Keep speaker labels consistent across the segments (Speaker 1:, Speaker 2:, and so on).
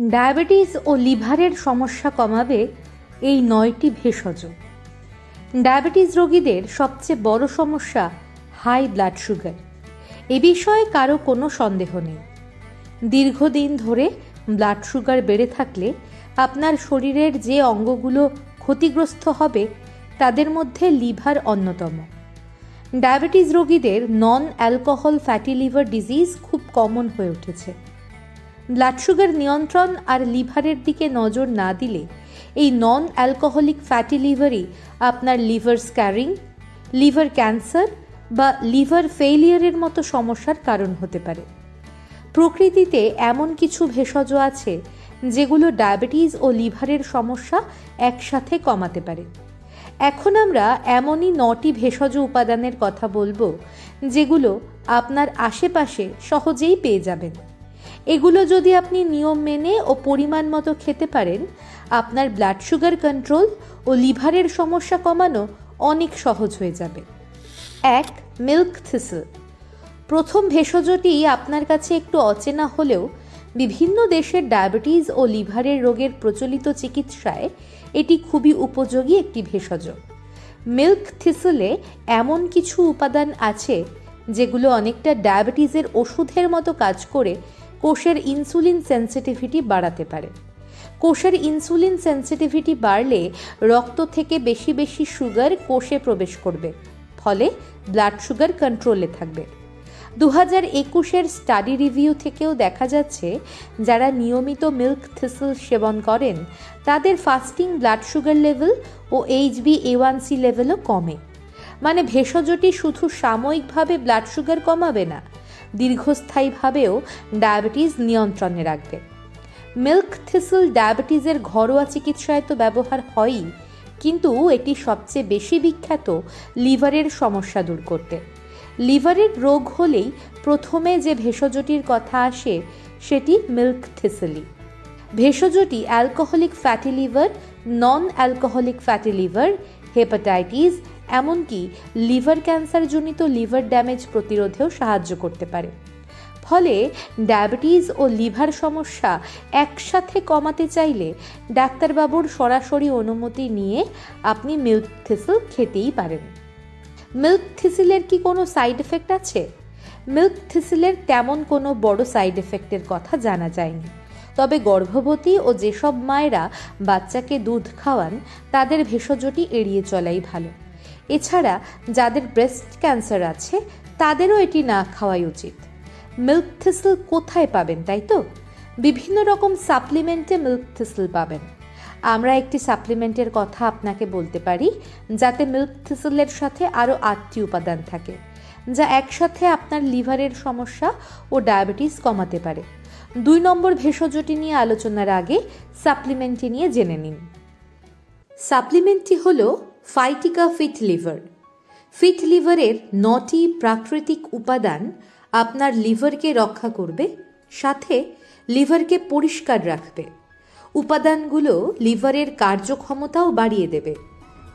Speaker 1: Diabetes ও লিভারের সমস্যা কমাবে এই নয়টি ভেষজ। ডায়াবেটিস রোগীদের সবচেয়ে বড় সমস্যা হাই ব্লাড সুগার। এ বিষয়ে কারও কোনো সন্দেহ নেই। দীর্ঘদিন ধরে ব্লাড সুগার বেড়ে থাকলে আপনার শরীরের যে অঙ্গগুলো ক্ষতিগ্রস্ত হবে তাদের মধ্যে লিভার অন্যতম। ডায়াবেটিস রোগীদের non alcohol fatty liver disease খুব কমন হয়ে উঠেছে। ব্লাড সুগার নিয়ন্ত্রণ আর লিভারের দিকে নজর না দিলে এই নন অ্যালকোহলিক ফ্যাটি লিভারই আপনার লিভার স্ক্যারিং, লিভার ক্যান্সার বা লিভার ফেইলিয়ারের মতো সমস্যার কারণ হতে পারে। প্রকৃতিতে এমন কিছু ভেষজ আছে যেগুলো ডায়াবেটিস ও লিভারের সমস্যা একসাথে কমাতে পারে। এখন আমরা এমনই নটি ভেষজ উপাদানের কথা বলব যেগুলো আপনার আশেপাশে সহজেই পেয়ে যাবেন। এগুলো যদি আপনি নিয়ম মেনে ও পরিমাণ মতো খেতে পারেন, আপনার ব্লাড সুগার কন্ট্রোল ও লিভারের সমস্যা কমানো অনেক সহজ হয়ে যাবে। এক মিল্ক থিসল প্রথম ভেষজটি আপনার কাছে একটু অচেনা হলেও বিভিন্ন দেশের ডায়াবেটিস ও লিভারের রোগের প্রচলিত চিকিৎসায় এটি খুবই উপযোগী একটি ভেষজ। মিল্ক থিসলে এমন কিছু উপাদান আছে যেগুলো অনেকটা ডায়াবেটিসের ওষুধের মতো কাজ করে কোষের ইনসুলিন সেন্সিটিভিটি বাড়াতে পারে। কোষের ইনসুলিন সেন্সিটিভিটি বাড়লে রক্ত থেকে বেশি বেশি সুগার কোষে প্রবেশ করবে, ফলে ব্লাড সুগার কন্ট্রোলে থাকবে। দু হাজার একুশের স্টাডি রিভিউ থেকেও দেখা যাচ্ছে, যারা নিয়মিত মিল্ক থিসল সেবন করেন, তাদের ফাস্টিং ব্লাড সুগার লেভেল ও এইচবি এ ওয়ান সি লেভেলও কমে। মানে ভেষজটি শুধু সাময়িকভাবে ব্লাড সুগার কমাবে না দীর্ঘস্থায়ীভাবেও ডায়াবেটিস নিয়ন্ত্রণে রাখবে। মিল্ক থিসল ডায়াবেটিসের ঘরোয়া চিকিৎসায় তো ব্যবহার হয়ই, কিন্তু এটি সবচেয়ে বেশি বিখ্যাত লিভারের সমস্যা দূর করতে। লিভারের রোগ হলেই প্রথমে যে ভেষজটির কথা আসে, সেটি মিল্ক থিসলি ভেষজটি alcoholic fatty liver non alcoholic fatty liver, hepatitis এমনকি লিভার ক্যান্সারজনিত লিভার ড্যামেজ প্রতিরোধেও সাহায্য করতে পারে। ফলে ডায়াবেটিস ও লিভার সমস্যা একসাথে কমাতে চাইলে ডাক্তারবাবুর সরাসরি অনুমতি নিয়ে আপনি মিল্ক থিসল খেতেই পারেন। মিল্ক থিসিলের কি কোনো সাইড এফেক্ট আছে? মিল্ক থিসিলের তেমন কোনো বড় সাইড এফেক্টের কথা জানা যায়নি। তবে গর্ভবতী ও যেসব মায়েরা বাচ্চাকে দুধ খাওয়ান, তাদের ভেষজটি এড়িয়ে চলাই ভালো। এছাড়া যাদের ব্রেস্ট ক্যান্সার আছে, তাদেরও এটি না খাওয়াই উচিত। মিল্ক থিসল কোথায় পাবেন, তাই তো? বিভিন্ন রকম সাপ্লিমেন্টে মিল্ক থিসল পাবেন। আমরা একটি সাপ্লিমেন্টের কথা আপনাকে বলতে পারি, যাতে মিল্ক থিসলের সাথে আরও আটটি উপাদান থাকে, যা একসাথে আপনার লিভারের সমস্যা ও ডায়াবেটিস কমাতে পারে। দুই নম্বর ভেষজটি নিয়ে আলোচনার আগে সাপ্লিমেন্টটি নিয়ে জেনে নিন। সাপ্লিমেন্টটি হল ফাইটিকা ফিট লিভার ফিট লিভারের নটি প্রাকৃতিক উপাদান আপনার লিভারকে রক্ষা করবে, সাথে লিভারকে পরিষ্কার রাখবে। উপাদানগুলো লিভারের কার্যক্ষমতাও বাড়িয়ে দেবে।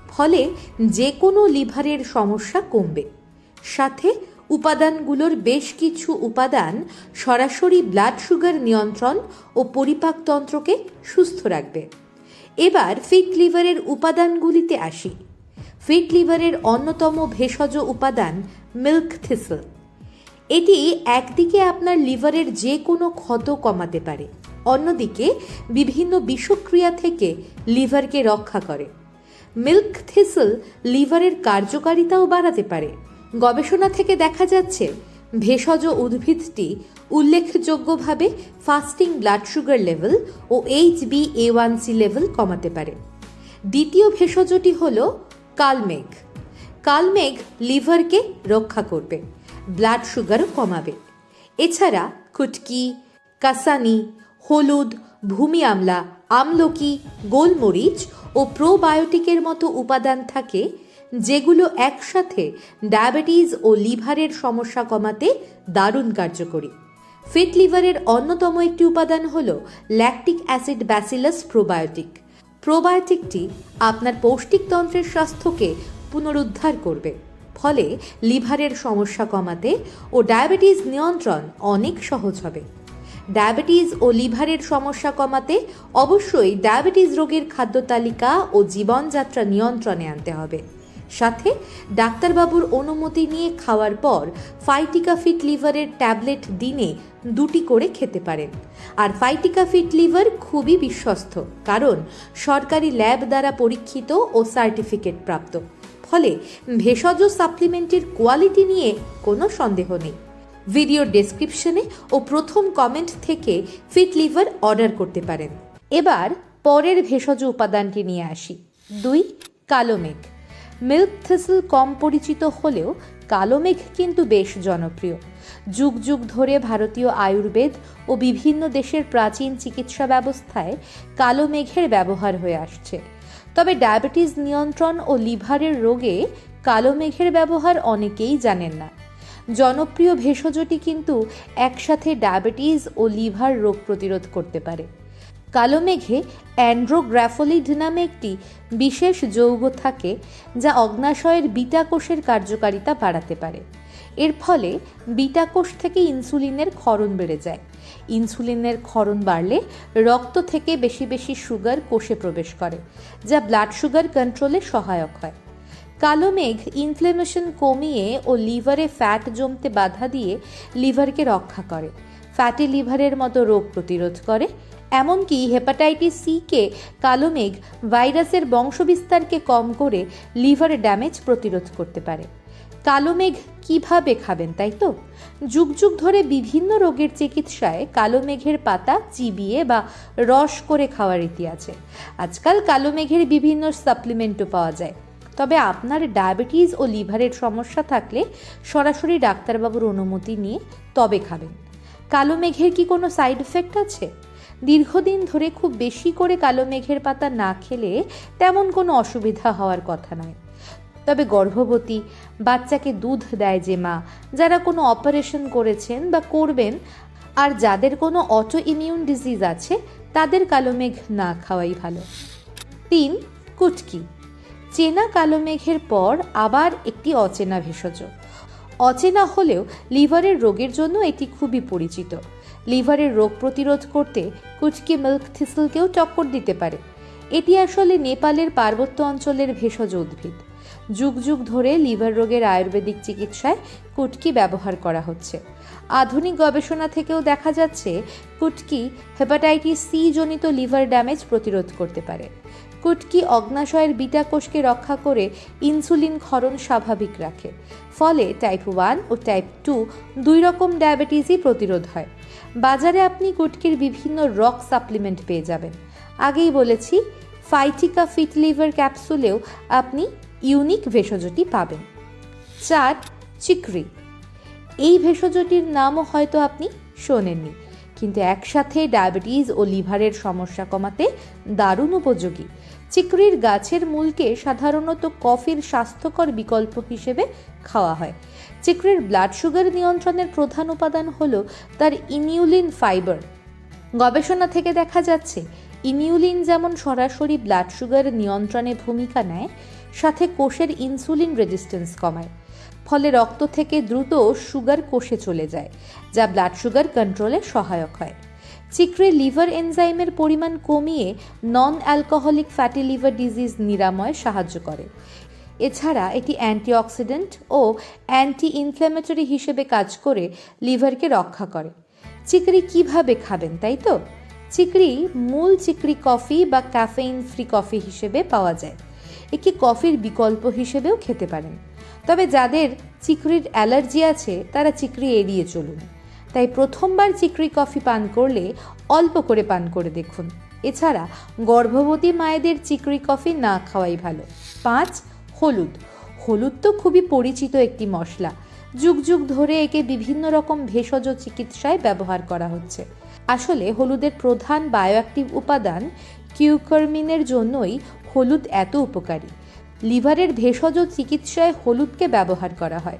Speaker 1: ফলে যে কোনো লিভারের সমস্যা কমবে। সাথে উপাদানগুলোর বেশ কিছু উপাদান সরাসরি ব্লাড সুগার নিয়ন্ত্রণ ও পরিপাকতন্ত্রকে সুস্থ রাখবে। এবার ফিট লিভারের উপাদানগুলিতে আসি। ফিট লিভারের অন্যতম ভেষজ উপাদান মিল্ক থিসল এটি একদিকে আপনার লিভারের যে কোনো ক্ষত কমাতে পারে, অন্যদিকে বিভিন্ন বিষক্রিয়া থেকে লিভারকে রক্ষা করে। মিল্ক থিসল লিভারের কার্যকারিতাও বাড়াতে পারে। গবেষণা থেকে দেখা যাচ্ছে ভেষজ উদ্ভিদটি উল্লেখযোগ্যভাবে fasting blood sugar level O H B A one C level কমাতে পারে। দ্বিতীয় ভেষজটি হল কালমেঘ। কালমেঘ লিভারকে রক্ষা করবে ব্লাড সুগারও কমাবে। এছাড়া কুটকি কাসানি, হলুদ, ভূমি আমলা, আমলকি, গোলমরিচ ও প্রোবায়োটিকের মতো উপাদান থাকে যেগুলো একসাথে ডায়াবেটিস ও লিভারের সমস্যা কমাতে দারুণ কার্যকরী। ফিট লিভারের অন্যতম একটি উপাদান হল ল্যাকটিক অ্যাসিড ব্যাসিলাস প্রোবায়োটিক প্রোবায়োটিকটি আপনার পৌষ্টিকতন্ত্রের স্বাস্থ্যকে পুনরুদ্ধার করবে, ফলে লিভারের সমস্যা কমাতে ও ডায়াবেটিস নিয়ন্ত্রণ অনেক সহজ হবে। ডায়াবেটিস ও লিভারের সমস্যা কমাতে অবশ্যই ডায়াবেটিস রোগের খাদ্য তালিকা ও জীবনযাত্রা নিয়ন্ত্রণে আনতে হবে। সাথে ডাক্তারবাবুর অনুমতি নিয়ে খাওয়ার পর ফাইটিকা ফিট লিভারের ট্যাবলেট দিনে দুটি করে খেতে পারেন। আর ফাইটিকা ফিট লিভার খুবই বিশ্বস্ত, কারণ সরকারি ল্যাব দ্বারা পরীক্ষিত ও সার্টিফিকেট প্রাপ্ত। ফলে ভেষজ সাপ্লিমেন্টের কোয়ালিটি নিয়ে কোনো সন্দেহ নেই। ভিডিওর ডেসক্রিপশনে ও প্রথম কমেন্ট থেকে ফিট লিভার অর্ডার করতে পারেন। এবার পরের ভেষজ উপাদানটি নিয়ে আসি। দুই কালো মেঘ মিল্ক থিসল কম পরিচিত হলেও কালো মেঘ কিন্তু বেশ জনপ্রিয়। যুগ যুগ ধরে ভারতীয় আয়ুর্বেদ ও বিভিন্ন দেশের প্রাচীন চিকিৎসা ব্যবস্থায় কালো মেঘের ব্যবহার হয়ে আসছে। তবে ডায়াবেটিস নিয়ন্ত্রণ ও লিভারের রোগে কালো মেঘের ব্যবহার অনেকেই জানেন না। জনপ্রিয় ভেষজটি কিন্তু একসাথে ডায়াবেটিস ও লিভার রোগ প্রতিরোধ করতে পারে। কালো মেঘে অ্যান্ড্রোগ্রাফোলিড নামে একটি বিশেষ যৌগ থাকে যা অগ্নাশয়ের বিটা কোষের কার্যকারিতা বাড়াতে পারে। এর ফলে বিটা কোষ থেকে ইনসুলিনের ক্ষরণ বেড়ে যায়। ইনসুলিনের ক্ষরণ বাড়লে রক্ত থেকে বেশি বেশি সুগার কোষে প্রবেশ করে, যা ব্লাড সুগার কন্ট্রোলে সহায়ক হয়। কালো মেঘ ইনফ্লেমেশন কমিয়ে ও লিভারে ফ্যাট জমতে বাধা দিয়ে লিভারকে রক্ষা করে। ফ্যাটি লিভারের মতো রোগ প্রতিরোধ করে এমনকি হেপাটাইটিস সিকে কালো মেঘ ভাইরাসের বংশবিস্তারকে কম করে লিভার ড্যামেজ প্রতিরোধ করতে পারে। কালো মেঘ কীভাবে খাবেন তাই তো? যুগ যুগ ধরে বিভিন্ন রোগের চিকিৎসায় কালো মেঘের পাতা চিবিয়ে বা রস করে খাওয়ার রীতি আছে। আজকাল কালো মেঘের বিভিন্ন সাপ্লিমেন্টও পাওয়া যায়। তবে আপনার ডায়াবেটিস ও লিভারের সমস্যা থাকলে সরাসরি ডাক্তারবাবুর অনুমতি নিয়ে তবে খাবেন। কালো মেঘের কি কোনো সাইড এফেক্ট আছে? দীর্ঘদিন ধরে খুব বেশি করে কালো মেঘের পাতা না খেলে তেমন কোনো অসুবিধা হওয়ার কথা নয়। তবে গর্ভবতী বাচ্চাকে দুধ দেয় যে মা, যারা কোনো অপারেশন করেছেন বা করবেন আর যাদের কোনো অটো ইমিউন ডিজিজ আছে, তাদের কালো মেঘ না খাওয়াই ভালো। তিন, কুটকি। চেনা কালো মেঘের পর আবার একটি অচেনা ভেষজ। অচেনা হলেও লিভারের রোগের জন্য এটি খুবই পরিচিত। লিভারের রোগ প্রতিরোধ করতে কুচকি মিল্ক থিসলকেও টক্কর দিতে পারে। এটি আসলে নেপালের পার্বত্য অঞ্চলের ভেষজ উদ্ভিদ। যুগ যুগ ধরে লিভার রোগের আয়ুর্বেদিক চিকিৎসায় কুটকি ব্যবহার করা হচ্ছে। আধুনিক গবেষণা থেকেও দেখা যাচ্ছে, কুটকি হেপাটাইটিস সি জনিত লিভার ড্যামেজ প্রতিরোধ করতে পারে। কুটকি অগ্নাশয়ের বিটা কোষকে রক্ষা করে ইনসুলিন ক্ষরণ স্বাভাবিক রাখে। ফলে টাইপ ওয়ান ও টাইপ টু দুই রকম ডায়াবেটিসই প্রতিরোধ হয়। বাজারে আপনি কুটকির বিভিন্ন রক সাপ্লিমেন্ট পেয়ে যাবেন। আগেই বলেছি ফাইটিকা ফিট লিভার ক্যাপসুলেও আপনি ইউনিক ভেষজটি পাবেন। চার, চিকরি। এই ভেষজটির নামও হয়তো আপনি শোনেননি। কিন্তু একসাথে ডায়াবেটিস ও লিভারের সমস্যা কমাতে দারুণ উপযোগী। চিকরির গাছের মূলকে সাধারণত কফির স্বাস্থ্যকর বিকল্প হিসেবে খাওয়া হয়। চিকরির ব্লাড সুগার নিয়ন্ত্রণের প্রধান উপাদান হল তার ইনিউলিন ফাইবার। গবেষণা থেকে দেখা যাচ্ছে, ইনিউলিন যেমন সরাসরি ব্লাড সুগার নিয়ন্ত্রণে ভূমিকা নেয়, সাথে কোষের ইনসুলিন রেজিস্ট্যান্স কমায়। ফলে রক্ত থেকে দ্রুত সুগার কোষে চলে যায়, যা ব্লাড সুগার কন্ট্রোলে সহায়ক হয়। চিক্রে লিভার এনজাইমের পরিমাণ কমিয়ে non alcoholic fatty liver disease নিরাময়ে সাহায্য করে। এছাড়া এটি অ্যান্টিঅক্সিডেন্ট ও অ্যান্টি ইনফ্ল্যামেটরি হিসেবে কাজ করে লিভারকে রক্ষা করে। চিকরি কীভাবে খাবেন, তাই তো? চিকরি মূল চিকরি কফি বা ক্যাফেইন ফ্রি কফি হিসেবে পাওয়া যায়। একে কফির বিকল্প হিসেবেও খেতে পারেন। তবে যাদের চিকরির অ্যালার্জি আছে, তারা চিকরি এড়িয়ে চলুন। তাই প্রথমবার চিকরি কফি পান করলে অল্প করে পান করে দেখুন। এছাড়া গর্ভবতী মায়েদের চিকরি কফি না খাওয়াই ভালো। পাঁচ, হলুদ। হলুদ তো খুবই পরিচিত একটি মশলা। যুগ যুগ ধরে একে বিভিন্ন রকম ভেষজ চিকিৎসায় ব্যবহার করা হচ্ছে। আসলে হলুদের প্রধান বায়োঅ্যাক্টিভ উপাদান কিউকারমিনের জন্যই হলুদ এত উপকারী। লিভারের ভেষজ চিকিৎসায় হলুদকে ব্যবহার করা হয়।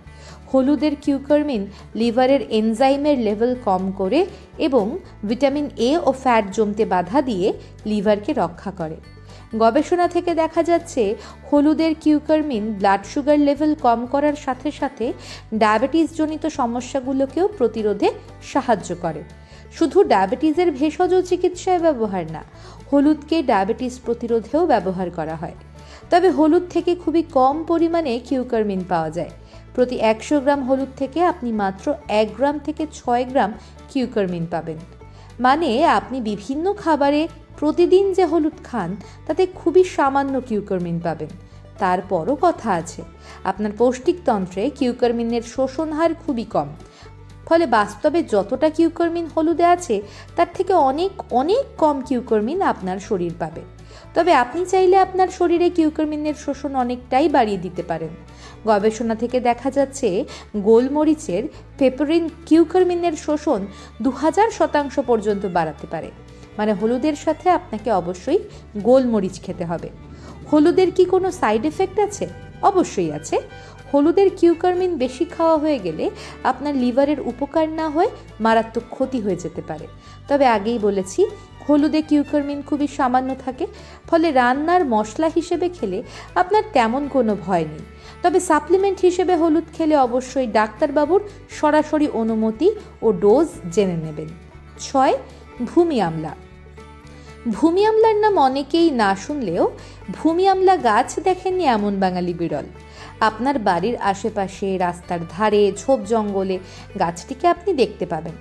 Speaker 1: হলুদের কিউকারমিন লিভারের এনজাইমের লেভেল কম করে এবং ভিটামিন এ ও ফ্যাট জমতে বাধা দিয়ে লিভারকে রক্ষা করে। গবেষণা থেকে দেখা যাচ্ছে, হলুদের কিউকারমিন ব্লাড সুগার লেভেল কম করার সাথে সাথে ডায়াবেটিসজনিত সমস্যাগুলোকেও প্রতিরোধে সাহায্য করে। শুধু ডায়াবেটিসের ভেষজ চিকিৎসায় ব্যবহার না, হলুদকে ডায়াবেটিস প্রতিরোধেও ব্যবহার করা হয়। তবে হলুদ থেকে খুবই কম পরিমাণে কিউকারমিন পাওয়া যায়। প্রতি একশো গ্রাম হলুদ থেকে আপনি মাত্র এক গ্রাম থেকে ছয় গ্রাম কিউকারমিন পাবেন। মানে আপনি বিভিন্ন খাবারে প্রতিদিন যে হলুদ খান, তাতে খুবই সামান্য কিউকারমিন পাবেন। তারপরও কথা আছে, আপনার পৌষ্টিকতন্ত্রে কিউকারমিনের শোষণ হার খুবই কম। ফলে বাস্তবে যতটা কিউকারমিন হলুদে আছে, তার থেকে অনেক অনেক কম কিউকারমিন আপনার শরীর পাবে। তবে আপনি চাইলে আপনার শরীরে কিউকারমিনের শোষণ অনেকটাই বাড়িয়ে দিতে পারেন। গবেষণা থেকে দেখা যাচ্ছে, গোলমরিচের পেপারিন কিউকারমিনের শোষণ দু হাজার শতাংশ পর্যন্ত বাড়াতে পারে। মানে হলুদের সাথে আপনাকে অবশ্যই গোলমরিচ খেতে হবে। হলুদের কি কোনো সাইড এফেক্ট আছে? অবশ্যই আছে। হলুদের কিউকারমিন বেশি খাওয়া হয়ে গেলে আপনার লিভারের উপকার না হয়ে মারাত্মক ক্ষতি হয়ে যেতে পারে। তবে আগেই বলেছি হলুদে কিউকারমিন খুবই সামান্য থাকে, ফলে রান্নার মশলা হিসেবে খেলে আপনার তেমন কোনো ভয় নেই। তবে সাপ্লিমেন্ট হিসেবে হলুদ খেলে অবশ্যই ডাক্তারবাবুর সরাসরি অনুমতি ও ডোজ জেনে নেবেন। ছয়, ভূমি আমলা। ভূমি আমলার নাম অনেকেই না শুনলেও ভূমি আমলা গাছ দেখেননি এমন বাঙালি বিরল। আপনার বাড়ির আশেপাশে, রাস্তার ধারে, ঝোপ জঙ্গলে গাছটিকে আপনি দেখতে পাবেন।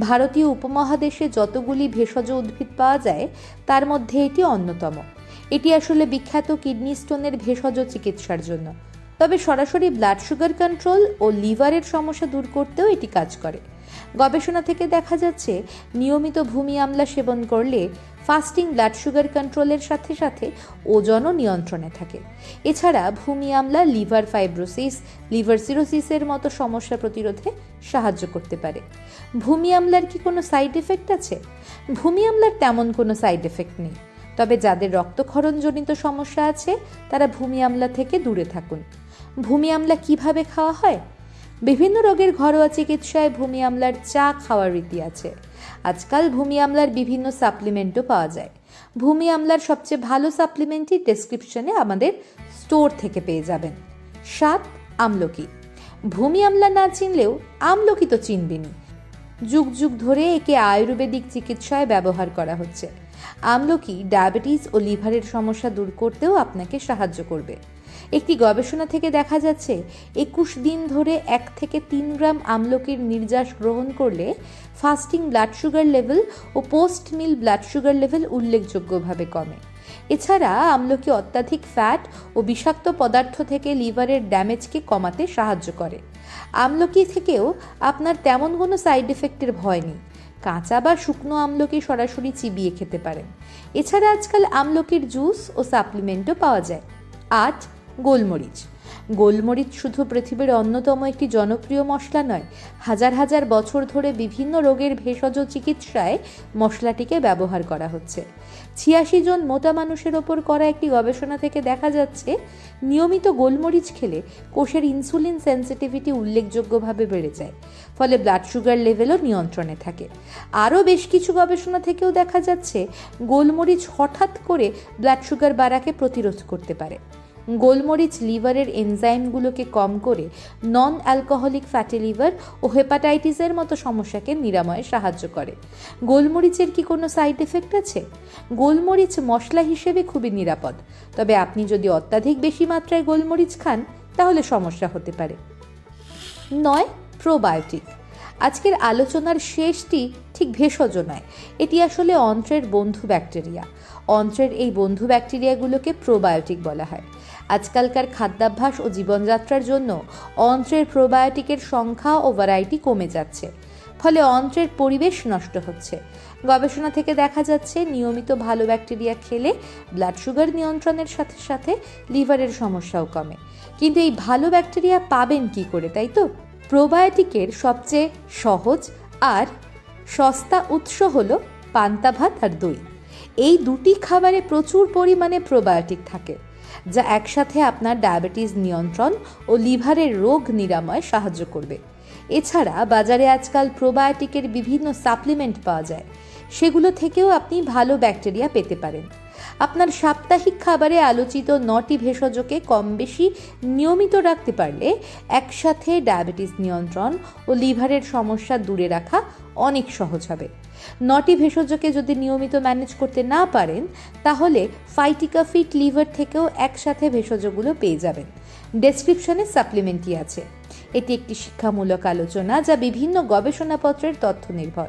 Speaker 1: ভারতীয় উপমহাদেশে যতগুলি ভেষজ উদ্ভিদ পাওয়া যায়, তার মধ্যে এটি অন্যতম। এটি আসলে বিখ্যাত কিডনি স্টোনের ভেষজ চিকিৎসার জন্য। তবে সরাসরি ব্লাড সুগার কন্ট্রোল ও লিভারের সমস্যা দূর করতেও এটি কাজ করে। গবেষণা থেকে দেখা যাচ্ছে, নিয়মিত ভূমি আমলা সেবন করলে ফাস্টিং ব্লাড সুগার কন্ট্রোলের সাথে সাথে ওজনও নিয়ন্ত্রণে থাকে। এছাড়া ভূমি আমলা লিভার ফাইব্রোসিস, লিভার সিরোসিসের মতো সমস্যা প্রতিরোধে সাহায্য করতে পারে। ভূমি আমলার কি কোনো সাইড এফেক্ট আছে? ভূমি আমলার তেমন কোনো সাইড এফেক্ট নেই। তবে যাদের রক্তক্ষরণজনিত সমস্যা আছে, তারা ভূমি আমলা থেকে দূরে থাকুন। ভূমি আমলা কীভাবে খাওয়া হয়? বিভিন্ন রোগের ঘরোয়া চিকিৎসায় ভূমি আমলার চা খাওয়ার রীতি আছে। আজকাল ভূমি আমলার বিভিন্ন সাপ্লিমেন্টও পাওয়া যায়। ভূমি আমলার সবচেয়ে ভালো সাপ্লিমেন্টই ডেসক্রিপশনে আমাদের স্টোর থেকে পেয়ে যাবেন। সাত আমলকি। ভূমি আমলা না চিনলেও আমলকি তো চিনবেনই। যুগ যুগ ধরে একে আয়ুর্বেদিক চিকিৎসায় ব্যবহার করা হচ্ছে। আমলকি ডায়াবেটিস ও লিভারের সমস্যা দূর করতেও আপনাকে সাহায্য করবে। একটি গবেষণা থেকে দেখা যাচ্ছে, একুশ দিন ধরে এক থেকে তিন গ্রাম আমলকির নির্যাস গ্রহণ করলে ফাস্টিং ব্লাড সুগার লেভেল ও post meal blood sugar level উল্লেখযোগ্যভাবে কমে। এছাড়া আমলকি অত্যাধিক ফ্যাট ও বিষাক্ত পদার্থ থেকে লিভারের ড্যামেজকে কমাতে সাহায্য করে। আমলকি থেকেও আপনার তেমন কোনো সাইড এফেক্টের ভয় নেই। কাঁচা বা শুকনো আমলকি সরাসরি চিবিয়ে খেতে পারেন। এছাড়া আজকাল আমলকির জুস ও সাপ্লিমেন্টও পাওয়া যায়। আট গোলমরিচ। গোলমরিচ শুধু পৃথিবীর অন্যতম একটি জনপ্রিয় মশলা নয়, হাজার হাজার বছর ধরে বিভিন্ন রোগের ভেষজ চিকিৎসায় মশলাটিকে ব্যবহার করা হচ্ছে। ছিয়াশি জন মোটা মানুষের ওপর করা একটি গবেষণা থেকে দেখা যাচ্ছে, নিয়মিত গোলমরিচ খেলে কোষের ইনসুলিন সেন্সিটিভিটি উল্লেখযোগ্যভাবে বেড়ে যায়, ফলে ব্লাড সুগার লেভেলও নিয়ন্ত্রণে থাকে। আরও বেশ কিছু গবেষণা থেকেও দেখা যাচ্ছে, গোলমরিচ হঠাৎ করে ব্লাড সুগার বাড়াকে প্রতিরোধ করতে পারে। গোলমরিচ লিভারের এনজাইমগুলোকে কম করে নন অ্যালকোহলিক ফ্যাটি লিভার ও হেপাটাইটিসের মতো সমস্যাকে নিরাময়ে সাহায্য করে। গোলমরিচের কি কোনো সাইড এফেক্ট আছে? গোলমরিচ মশলা হিসেবে খুবই নিরাপদ। তবে আপনি যদি অত্যাধিক বেশি মাত্রায় গোলমরিচ খান, তাহলে সমস্যা হতে পারে। নয় প্রোবায়োটিক আজকের আলোচনার শেষটি ঠিক ভেষজ নয়। এটি আসলে অন্ত্রের বন্ধু ব্যাকটেরিয়া। অন্ত্রের এই বন্ধু ব্যাকটেরিয়াগুলোকে প্রোবায়োটিক বলা হয়। আজকালকার খাদ্যাভ্যাস ও জীবনযাত্রার জন্য অন্ত্রের প্রোবায়োটিকের সংখ্যা ও ভ্যারাইটি কমে যাচ্ছে। ফলে অন্ত্রের পরিবেশ নষ্ট হচ্ছে। গবেষণা থেকে দেখা যাচ্ছে, নিয়মিত ভালো ব্যাকটেরিয়া খেলে ব্লাড সুগার নিয়ন্ত্রণের সাথে সাথে লিভারের সমস্যাও কমে। কিন্তু এই ভালো ব্যাকটেরিয়া পাবেন কি করে, তাই তো? প্রোবায়োটিকের সবচেয়ে সহজ আর সস্তা উৎস হল পান্তা ভাত আর দই। এই দুটি খাবারে প্রচুর পরিমাণে প্রোবায়োটিক থাকে। যা একসাথে আপনার ডায়াবেটিস নিয়ন্ত্রণ ও লিভারের রোগ নিরাময় সাহায্য করবে। এছাড়া বাজারে আজকাল প্রোবায়োটিকের বিভিন্ন সাপ্লিমেন্ট পাওয়া যায়। সেগুলো থেকেও আপনি ভালো ব্যাকটেরিয়া পেতে পারেন। আপনার সাপ্তাহিক খাবারে আলোচিত নটি ভেষজকে কম বেশি নিয়মিত রাখতে পারলে একসাথে ডায়াবেটিস নিয়ন্ত্রণ ও লিভারের সমস্যা দূরে রাখা অনেক সহজ হবে। নটি ভেষজকে যদি নিয়মিত ম্যানেজ করতে না পারেন, তাহলে ফাইটিকা ফিট লিভার থেকেও একসাথে ভেষজগুলো পেয়ে যাবেন। ডেসক্রিপশনে সাপ্লিমেন্টই আছে। এটি একটি শিক্ষামূলক আলোচনা যা বিভিন্ন গবেষণাপত্রের তথ্য নির্ভর।